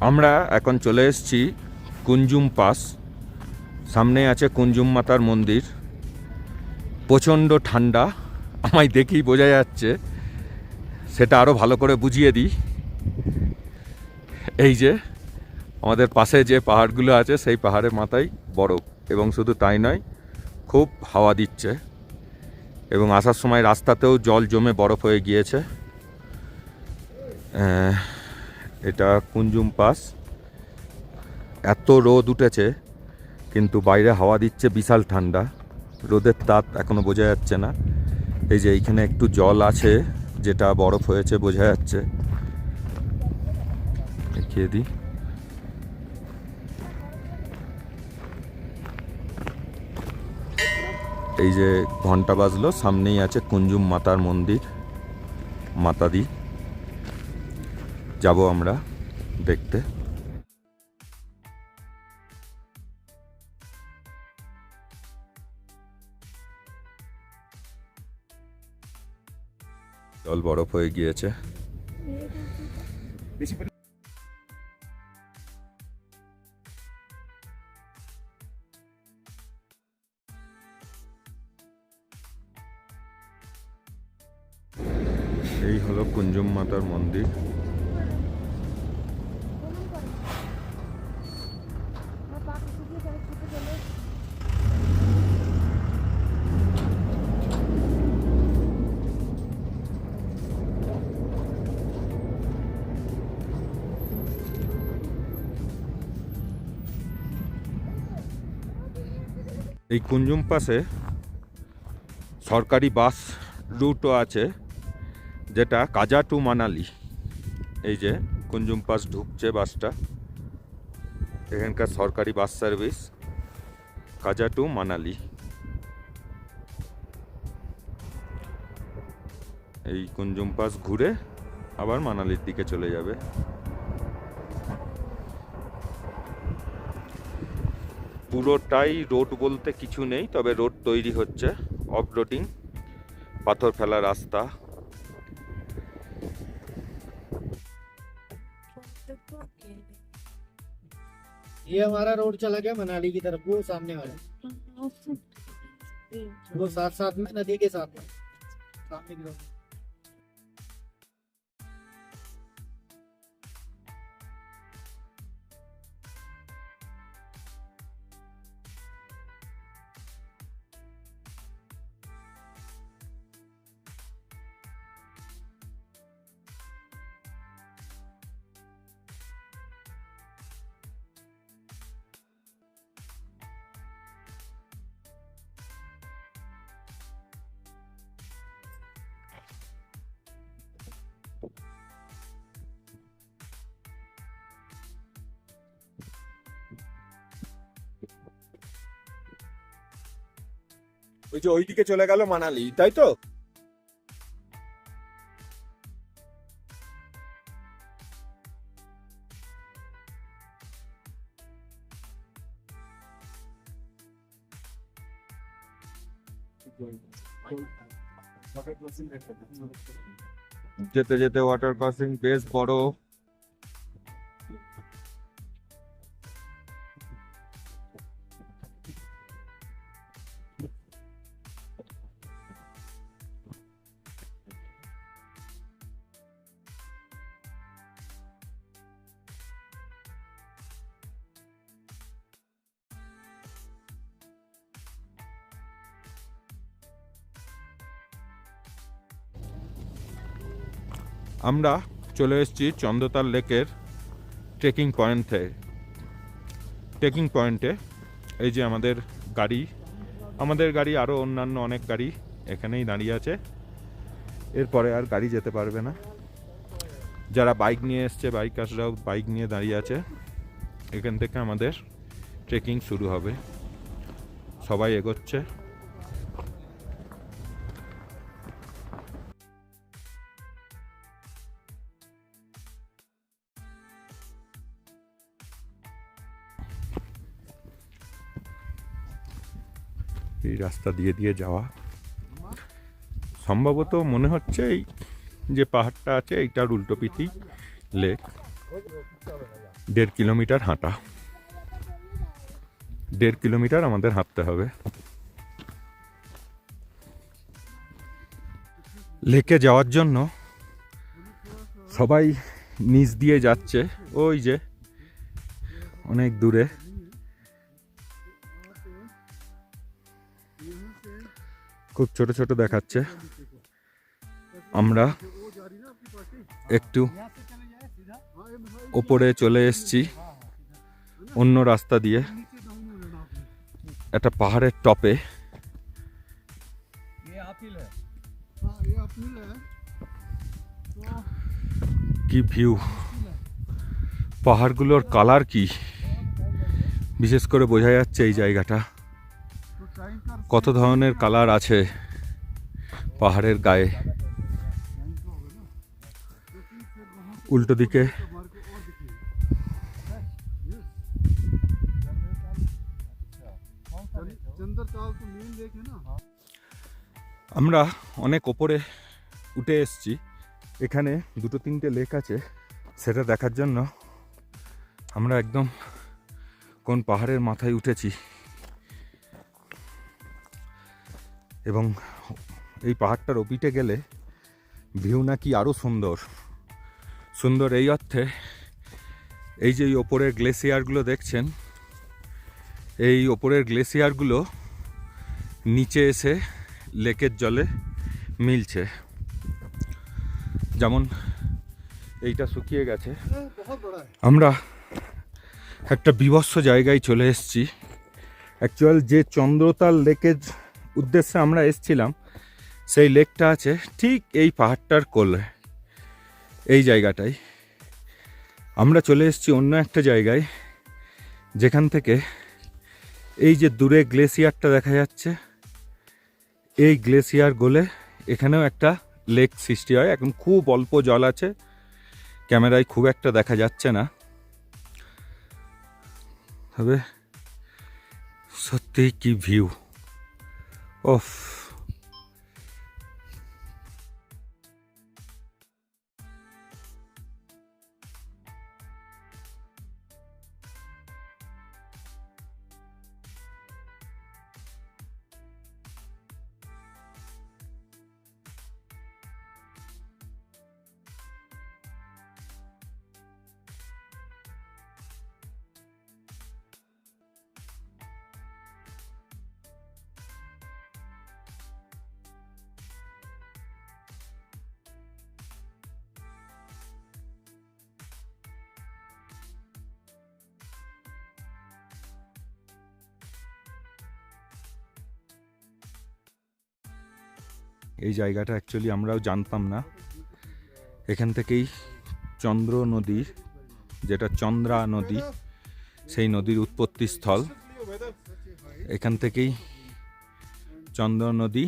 আমরা এখন চলে এসেছি কুঞ্জুম পাস। সামনে আছে কুঞ্জুম মাতার মন্দির। প্রচণ্ড ঠান্ডা, আমায় দেখেই বোঝা যাচ্ছে। সেটা আরও ভালো করে বুঝিয়ে দিই। এই যে, আমাদের পাশে যে পাহাড়গুলো আছে, সেই পাহাড়ের মাথায় বরফ, এবং শুধু তাই নয়, খুব হাওয়া দিচ্ছে। এবং আসার সময় রাস্তাতেও জল জমে বরফ হয়ে গিয়েছে। এটা কুঞ্জুম পাস। এত রোদ উঠেছে, কিন্তু বাইরে হাওয়া দিচ্ছে বিশাল ঠান্ডা। রোদের তাপ এখনও বোঝা যাচ্ছে না। এই যে এইখানে একটু জল আছে, যেটা বরফ হয়েছে বোঝা যাচ্ছে। দেখিয়ে দিই। এই যে ঘণ্টা বাজলো, সামনেই আছে কুঞ্জুম মাতার মন্দির, মাতাদি। যাব আমরা দেখতে। জল বরফ হয়ে গিয়েছে। এই হলো কুঞ্জুম মাতার মন্দির। এই কুঞ্জুম পাশে সরকারি বাস রুটও আছে, যেটা কাজা টু মানালি। এই যে কুঞ্জুম পাস ঢুকছে বাসটা। এখানকার সরকারি bus service, Kaza to Manali. এই কুঞ্জুম পাস ঘুরে আবার মানালির দিকে চলে যাবে। পুরোটাই রোড বলতে কিছু নেই তবে রোড তৈরি হচ্ছে অফ রোডিং পাথর ফেলা রাস্তা ये हमारा रोड चला गया मनाली की तरफ वो सामने वाला वो साथ साथ में नदी के साथ में सामने की ওই যে ওইদিকে চলে গেল মানালি তাই তো? যেতে যেতে ওয়াটার ক্রসিং বেশ বড়। আমরা চলে এসেছি চন্দ্রতাল লেকের ট্রেকিং পয়েন্টে ট্রেকিং পয়েন্টে এই যে আমাদের গাড়ি আমাদের গাড়ি আরও অন্যান্য অনেক গাড়ি এখানেই দাঁড়িয়ে আছে। এরপরে আর গাড়ি যেতে পারবে না। যারা বাইক নিয়ে এসছে বাইকার্সরাও বাইক নিয়ে দাঁড়িয়ে আছে। এখান থেকে আমাদের ট্রেকিং শুরু হবে। সবাই এগোচ্ছে। এই রাস্তা দিয়ে দিয়ে যাওয়া। সম্ভবত মনে হচ্ছে এই যে পাহাড়টা আছে, এইটার উল্টো পিঠি লেক। দেড় কিলোমিটার হাঁটা। দেড় কিলোমিটার আমাদের হাঁটতে হবে। লেকে যাওয়ার জন্য সবাই নিচ দিয়ে যাচ্ছে। ওই যে অনেক দূরে। খুব ছোট ছোট দেখাচ্ছে। আমরা একটু ওপরে চলে এসছি, অন্য রাস্তা দিয়ে। একটা পাহাড়ের টপে। কি ভিউ। পাহাড়গুলোর কালার কি? বিশেষ করে বোঝা যাচ্ছে এই জায়গাটা। কত ধরনের কালার আছে পাহাড়ের গায়ে? উল্টো দিকে। আমরা অনেক ওপরে উঠে এসছি। এখানে দুটো তিনটে লেক আছে। সেটা দেখার জন্য আমরা একদম কোন পাহাড়ের মাথায় উঠেছি। এবং এই পাহাড়টার ওপিটে গেলে ভিউ নাকি আরও সুন্দর। সুন্দর এই অর্থে এই যে ওপরের গ্লেসিয়ারগুলো দেখছেন, এই ওপরের গ্লেসিয়ারগুলো নিচে এসে লেকের জলে মিলছে। যেমন এইটা শুকিয়ে গেছে। আমরা একটা বিভৎস জায়গায় চলে এসেছি। অ্যাকচুয়াল যে চন্দ্রতাল লেকের উদ্দেশ্যে আমরা এসছিলাম, সেই লেকটা আছে ঠিক এই পাহাড়টার কোলে, এই জায়গাটায় আমরা চলে এসেছি অন্য একটা জায়গায়, যেখান থেকে এই যে দূরে গ্লেসিয়ারটা দেখা যাচ্ছে, এই গ্লেসিয়ার গোলে এখানেও একটা লেক সৃষ্টি হয়। এখন খুব অল্প জল আছে, ক্যামেরায় খুব একটা দেখা যাচ্ছে না। তবে সত্যিই কি ভিউ। Uf. এই জায়গাটা অ্যাকচুয়ালি আমরাও জানতাম না। এখান থেকেই চন্দ্র নদীর যেটা চন্দ্রা নদী, সেই নদীর উৎপত্তি স্থল। এখান থেকেই চন্দ্র নদী,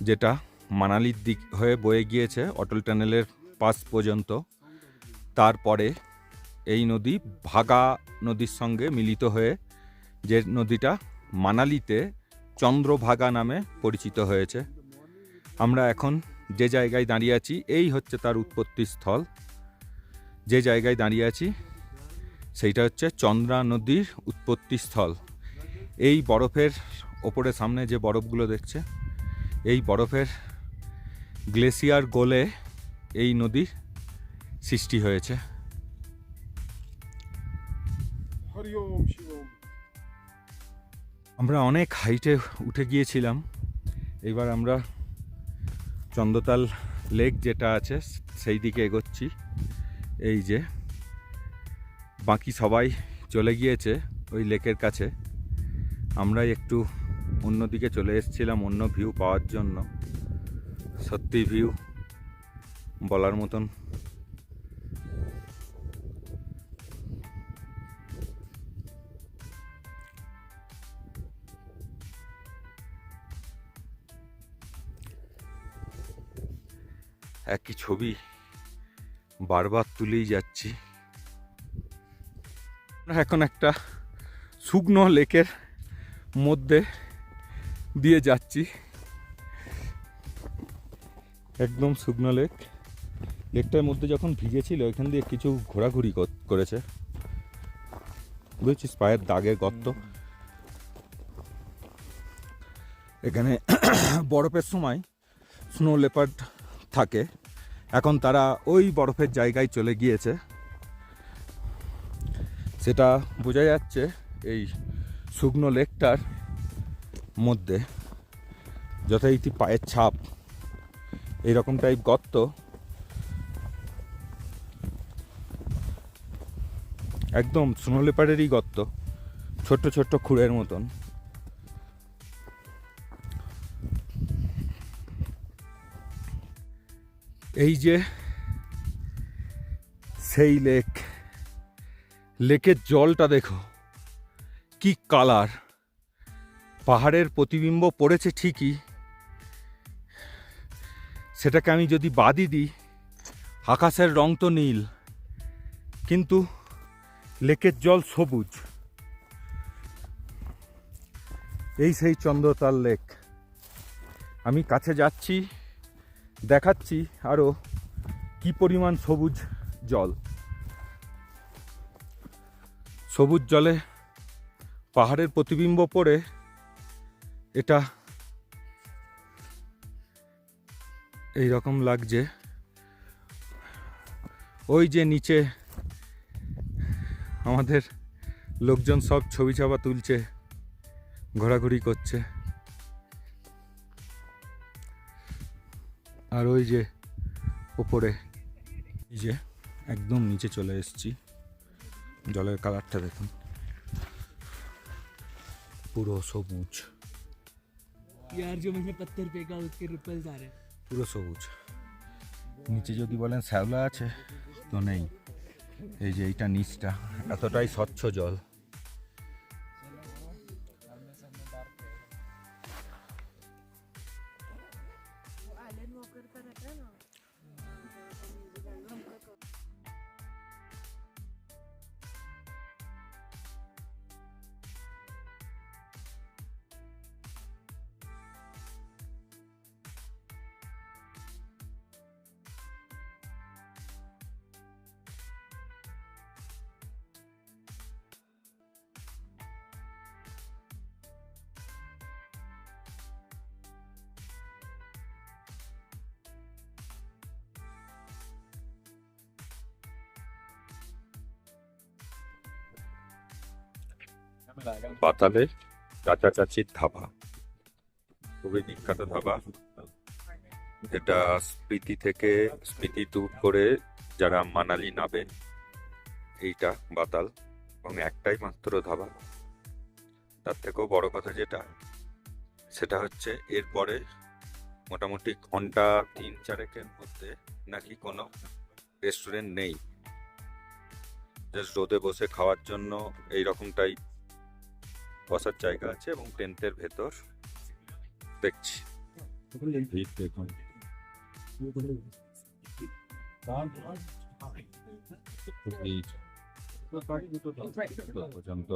যেটা মানালির দিক হয়ে বয়ে গিয়েছে অটল টানেলের পাশ পর্যন্ত। তারপরে এই নদী ভাগা নদীর সঙ্গে মিলিত হয়ে যে নদীটা মানালিতে চন্দ্রভাগা নামে পরিচিত হয়েছে। আমরা এখন যে জায়গায় দাঁড়িয়ে আছি, এই হচ্ছে তার উৎপত্তি স্থল। যে জায়গায় দাঁড়িয়ে আছি, সেইটা হচ্ছে চন্দ্রা নদীর উৎপত্তি স্থল। এই বরফের ওপরে সামনে যে বরফগুলো দেখছে, এই বরফের গ্লেসিয়ার গোলে এই নদীর সৃষ্টি হয়েছে। হরিওম আমরা অনেক হাইটে উঠে গিয়েছিলাম। এবার আমরা চন্দ্রতাল লেক যেটা আছে, সেই দিকে এগোচ্ছি। এই যে, বাকি সবাই চলে গিয়েছে ওই লেকের কাছে। আমরা একটু অন্য দিকে চলে এসেছিলাম, অন্য ভিউ পাওয়ার জন্য। সত্যি ভিউ বলার মতন একই ছবি বারবার তুলেই যাচ্ছি। এখন একটা শুকনো লেকের মধ্যে দিয়ে যাচ্ছি। একদম শুকনো লেক। লেকটার মধ্যে যখন ভিজেছিল, এখান দিয়ে কিছু ঘোরাঘুরি করেছে। বুঝেছিস পায়ের দাগের গর্ত। এখানে বরফের সময় স্নো লেপার্ড থাকে। এখন তারা ওই বরফের জায়গায় চলে গিয়েছে। সেটা বোঝা যাচ্ছে এই শুকনো লেকটার মধ্যে। যথারীতি পায়ের ছাপ এইরকম টাইপ গর্ত। একদম স্নো লেপারেরই গর্ত, ছোট্ট ছোট্ট খুঁড়ের মতন। এই যে সেই লেক লেকের জলটা দেখো, কি কালার পাহাড়ের প্রতিবিম্ব পড়েছে ঠিকই। সেটাকে আমি যদি বাদই দিই, আকাশের রং তো নীল, কিন্তু লেকের জল সবুজ। এই সেই চন্দ্রতাল লেক আমি কাছে যাচ্ছি। দেখাচ্ছি আরও কি পরিমাণ সবুজ জল। সবুজ জলে পাহাড়ের প্রতিবিম্ব পড়ে এটা এই রকম লাগছে। ওই যে নিচে আমাদের লোকজন সব ছবি ছাপা তুলছে, ঘোরাঘুরি করছে। আর ওই যে ওপরে এই যে একদম নিচে চলে এসেছি জলের কালারটা দেখুন পুরো সবুজ यार जो मैंने पत्थर फेंका उसके रिपल्स आ रहे हैं পুরো সবুজ নিচে যদি বলেন শ্যাওলা আছে তো নেই এই যে এইটা নিচটা এতটাই স্বচ্ছ জল পাতালে কাছাকাছি ধাবা। খুবই বিখ্যাত ধাবা। এটা স্মৃতি থেকে স্মৃতি ট্যুর করে যারা মানালি নাবে এইটা বাতাল। এবং একটাই মাত্র ধাবা। তার থেকেও বড় কথা যেটা, সেটা হচ্ছে এরপরে মোটামুটি ঘণ্টা তিন চারেকের মধ্যে নাকি কোনো রেস্টুরেন্ট নেই। জাস্ট রোদে বসে খাওয়ার জন্য এই রকমটাই বসার জায়গা আছে এবং টেন্টের ভেতর দেখছি। ভিড় পর্যন্ত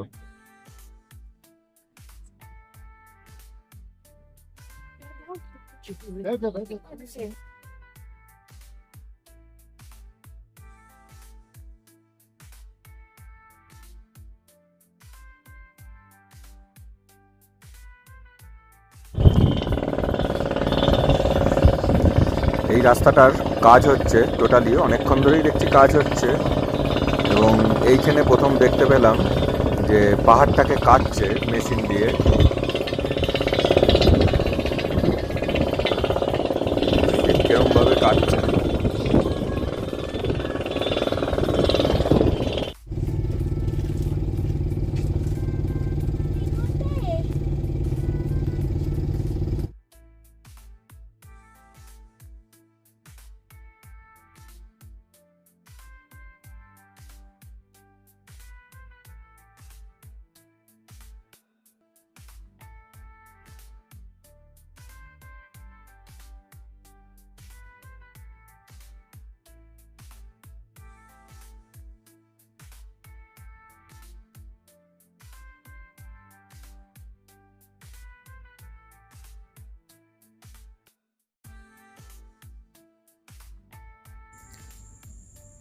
রাস্তাটার কাজ হচ্ছে টোটালি অনেকক্ষণ ধরেই দেখছি কাজ হচ্ছে। এবং এইখানে প্রথম দেখতে পেলাম যে পাহাড়টাকে কাটছে মেশিন দিয়ে। কিরমভাবে কাটছে।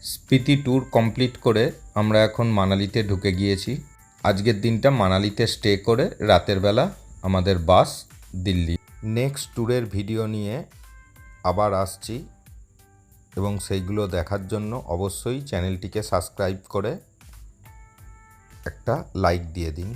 স্পিতি ট্যুর কমপ্লিট করে আমরা এখন মানালিতে ঢুকে গিয়েছি। আজকের দিনটা মানালিতে স্টে করে রাতের বেলা আমাদের বাস দিল্লি। নেক্সট ট্যুরের ভিডিও নিয়ে আবার আসছি এবং সেইগুলো দেখার জন্য অবশ্যই চ্যানেলটিকে সাবস্ক্রাইব করে একটা লাইক দিয়ে দিন।